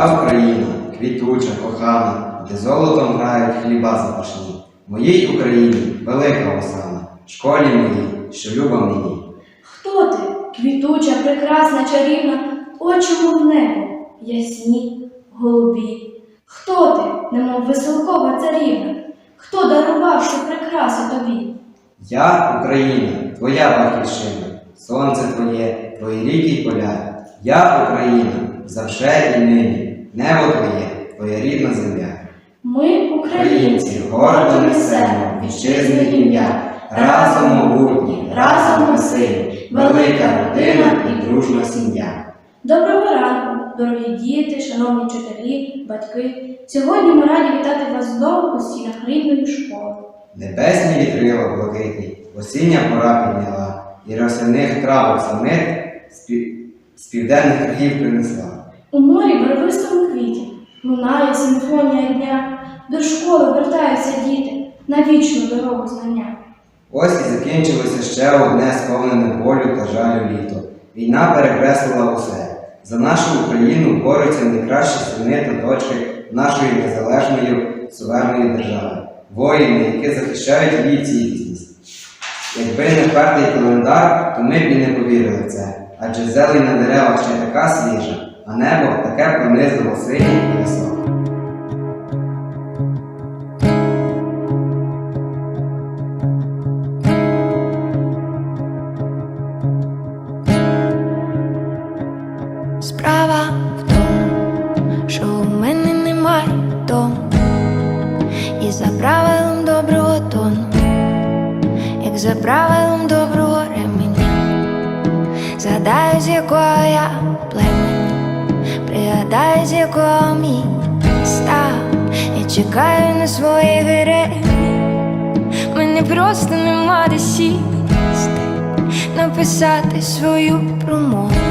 Я Україна, квітуча, кохана, де золотом грають хліба запашні. Моїй Україні велика осана, школі моїй, що люба мені. Хто ти? Квітуча, прекрасна, чарівна, очі мов небо, ясні, голубі. Хто ти, немов веселкова царівна? Хто дарував цю прикрасу тобі? Я Україна, твоя батьківщина, сонце твоє, твої ріки й поля. Я Україна, завше і нині, небо твоє, твоя рідна земля. Ми, українці, гордо несемо вітчизне ім'я, разом могутні, разом ми сильні, велика родина і дружна сім'я. Доброго ранку, дорогі діти, шановні вчителі, батьки. Сьогодні ми раді вітати вас знову у стінах рідної школи. Небесні вітрила блакитні, осіння пора підняла, і росяних травок самих з пів- з південних країв принесла. У морі барвистому квіті лунає симфонія дня, до школи вертаються діти на вічну дорогу знання. Ось і закінчилося ще одне сповнене болю та жалю літо. Війна перекреслила усе. За нашу Україну борються найкращі сини та дочки нашої незалежної суверенної держави. Воїни, які захищають її цілісність. Якби не впертий календар, то ми б і не повірили в це. Адже зелень на деревах ще така свіжа, а небо таке пронизливо синє і високе. Справа в тому, що у мене немає дому, і за правилом доброго тону, як за правилом доброго ременя, згадаю, з якого я племені, пригадаю, з якого мій став, я чекаю на своїх героїв, мене просто нема де сісти, написати свою промову.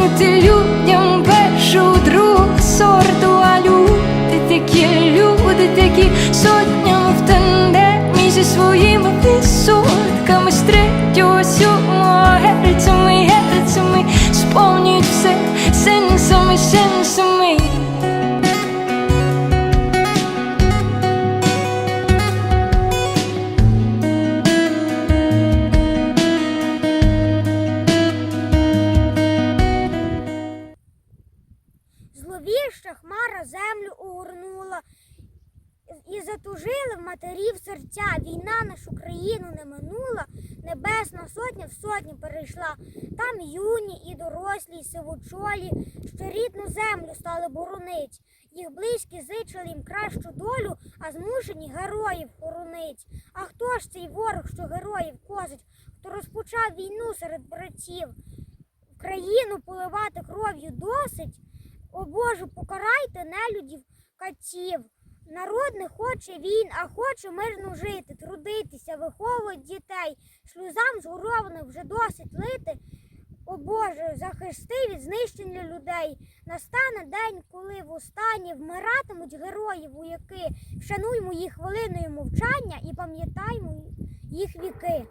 Слуханути людям першу, другу сорту, а люди такі, люди такі сотням в тандемі зі своїми висотками з третього, сьомого герцями, герцями сповнюють все сенсами, сенсами. Сотня перейшла. Там юні і дорослі, і сивочолі, що рідну землю стали боронить. Їх близькі зичили їм кращу долю, а змушені героїв хоронить. А хто ж цей ворог, що героїв козить, хто розпочав війну серед братів? Країну поливати кров'ю досить. О Боже, покарайте нелюдів катів. Народ не хоче війн, а хоче мирно жити, трудитися, виховувати дітей, сльозам згорованих вже досить лити. О Боже, захисти від знищення людей. Настане день, коли востаннє вмиратимуть герої вояки. Вшануймо їх хвилиною мовчання і пам'ятаймо їх віки.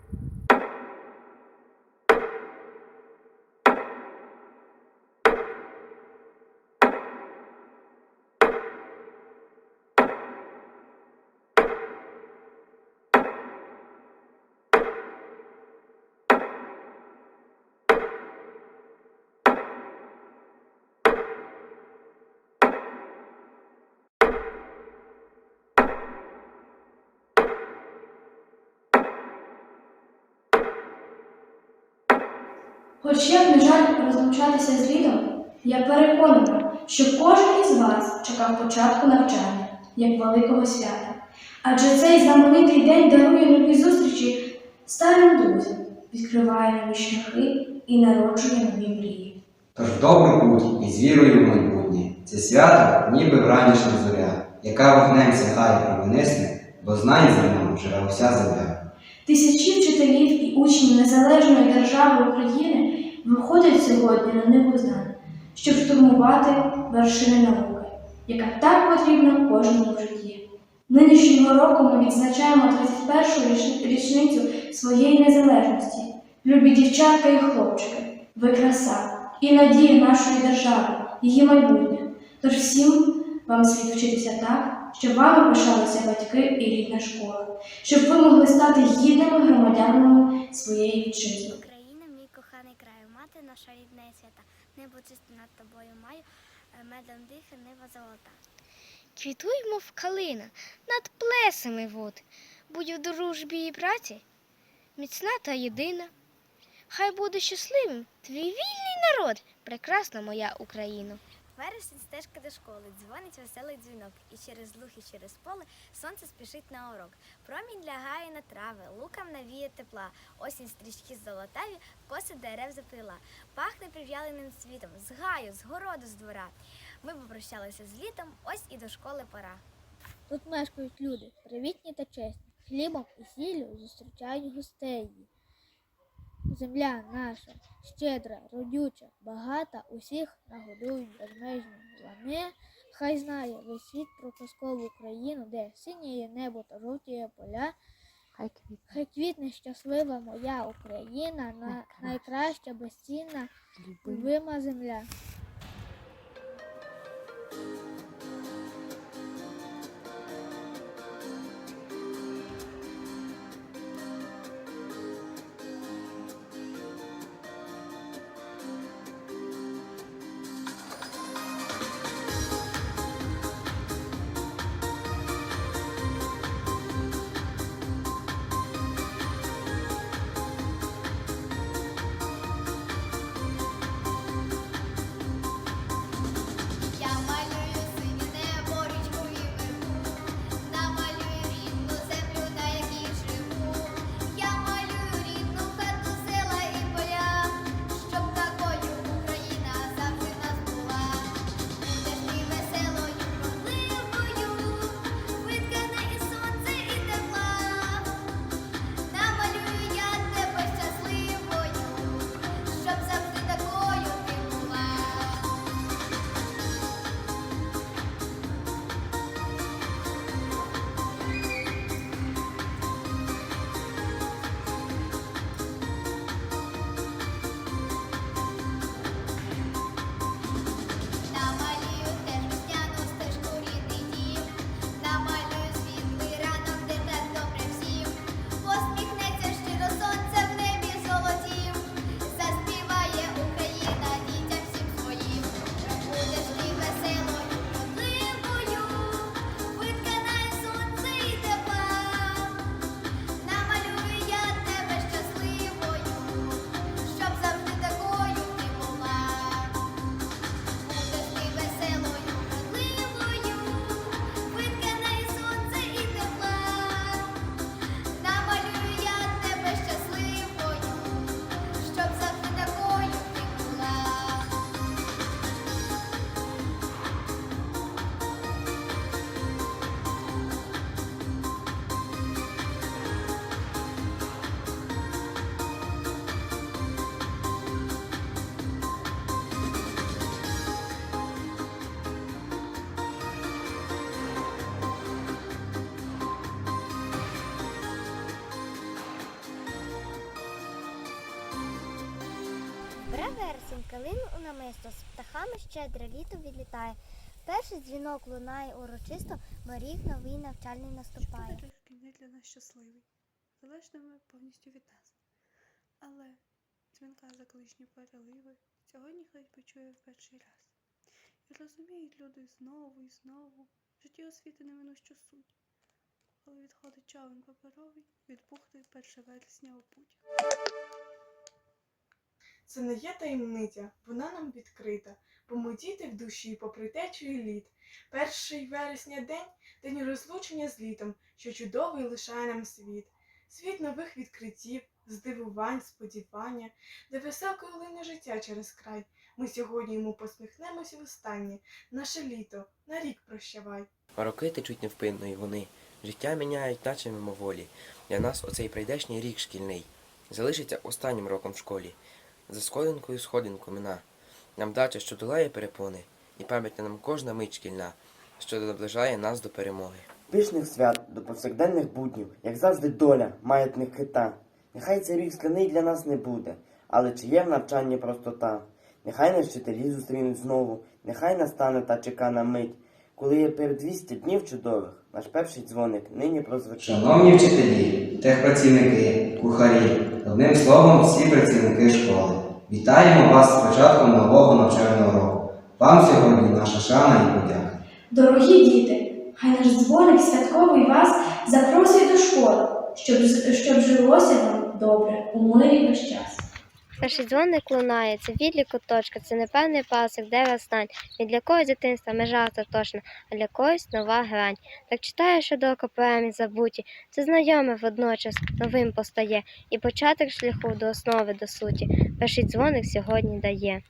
Хоч як не жаль розлучатися з літом, я переконана, що кожен із вас чекав початку навчання як великого свята. Адже цей знаменитий день дарує нові зустрічі старим друзям, відкриває нові шляхи і народжує нові мрії. Тож в добру путь і з вірою в майбутнє. Це свято ніби вранішня зоря, яка вогнем сягає променисне, бо знань зерном живе уся земля. Тисячі вчителів і учнів незалежної держави України виходять сьогодні на небознання, щоб штурмувати вершини науки, яка так потрібна кожному в житті. Нинішнього року ми відзначаємо 31-ю річницю своєї незалежності. Любі дівчатка і хлопчики, ви краса і надія нашої держави, її майбутнє. Тож всім вам слід вчитися так, щоб вами пишалися батьки і рідна школа, щоб ви могли стати гідними громадянами своєї вітчизни. Україна, мій коханий край, мати наша рідна і свята. Небо чисте над тобою маю, е, медом дихе, нива золота. Квітуй, мов калина, над плесами вод. Будь в дружбі і праці, міцна та єдина. Хай буде щасливим твій вільний народ, прекрасна моя Україна. Вересень стежка до школи, дзвонить веселий дзвінок, і через луг, і через поле сонце спішить на урок. Промінь лягає на трави, лукам навіє тепла, осінь стрічки золотаві, коси дерев запила. Пахне прив'яленим цвітом, з гаю, з городу, з двора. Ми попрощалися з літом, ось і до школи пора. Тут мешкають люди, привітні та чесні, хлібом і сіллю зустрічають гостей. Земля наша щедра, родюча, багата, усіх нагодують безмежні лани. Хай знає весь світ про казкову Україну, де синіє небо та жовтіє поля. Хай квітне Хай квітне щаслива моя Україна, на, Найкраща. найкраща, безцінна, любима земля. Бере вересень калину у намисто, з птахами щедре літо відлітає. Перший дзвінок лунає урочисто, бо рік новий навчальний наступає. Шкільний для нас щасливий, залежними повністю від нас. Але дзвінка за колишні переливи сьогодні хтось почує в перший раз. І розуміють люди знову і знову в житті освіти неминущу суть. Коли відходить човен паперовий, від бухти 1 вересня у путь. Це не є таємниця, вона нам відкрита, бо ми діти в душі попри течію літ. Перший вересня день день розлучення з літом, що чудовий лишає нам світ. Світ нових відкриттів, здивувань, сподівання, де веселка лине життя через край. Ми сьогодні йому посміхнемося востаннє. Наше літо, на рік прощавай. А роки течуть невпинно, і вони Життя міняють, наче мимоволі. Для нас оцей прийдешній рік шкільний залишиться останнім роком в школі. За сходинкою сходинку мина. Нам дача, що долає перепони, і пам'ятна нам кожна мить шкільна, що наближає нас до перемоги. Пишних свят до повсякденних буднів, як завжди доля, маятник хита. Нехай цей рік скляний для нас не буде, але чи є в навчанні простота? Нехай нас вчителі зустрінуть знову, нехай настане та чекана мить, коли є передвісті днів чудових, наш перший дзвоник нині прозвучав. Шановні вчителі, техпрацівники, кухарі, одним словом, всі працівники школи. Вітаємо вас з початком нового навчального року. Вам сьогодні наша шана і подяка. Дорогі діти, хай наш дзвоник святковий вас запросить до школи, щоб, щоб жилося вам добре у мирі весь час. Перший дзвоник лунає, це відлік куточка, це непевний пасик, де стань. І для когось дитинства межа остаточна, а для когось нова грань. Так читаю широко поемі забуті, це знайоме водночас новим постає, і початок шляху до основи до суті. Перший дзвоник сьогодні дає.